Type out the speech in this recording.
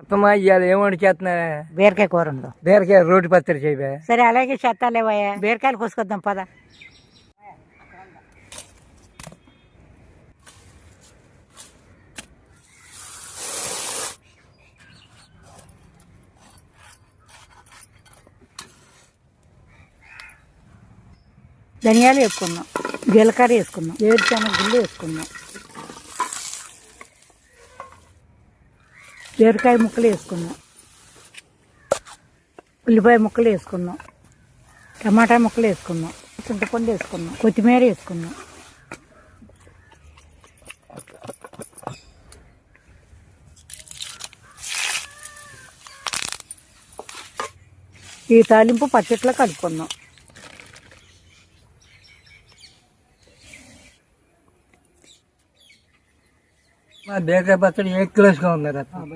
అత్తమ్మ ఇవాళ చేస్తున్నా బీరకాయ కూర ఉందో. బీరకాయ రోడ్డు పచ్చడి చేయబే. సరే అలాగే చెత్తాలేవయ్యా బీరకాయలు కోసుకొద్దాం పద. ధనియాలు వేసుకున్నాం జీలకర్ర వేసుకున్నాం వేరుశనగ గుళ్ళు వేసుకున్నాం. బీరకాయ ముక్కలు వేసుకున్నాం. ఉల్లిపాయ ముక్కలు వేసుకున్నాం. టమాటా ముక్కలు వేసుకున్నాం. చింతపండు వేసుకున్నాం. కొత్తిమీర వేసుకున్నాం. ఈ తాలింపు పచ్చట్లో కలుపుకున్నాం. మా బీరకాయ పచ్చడి ఏ కిలోస్గా ఉన్నారు అత్తమ్మ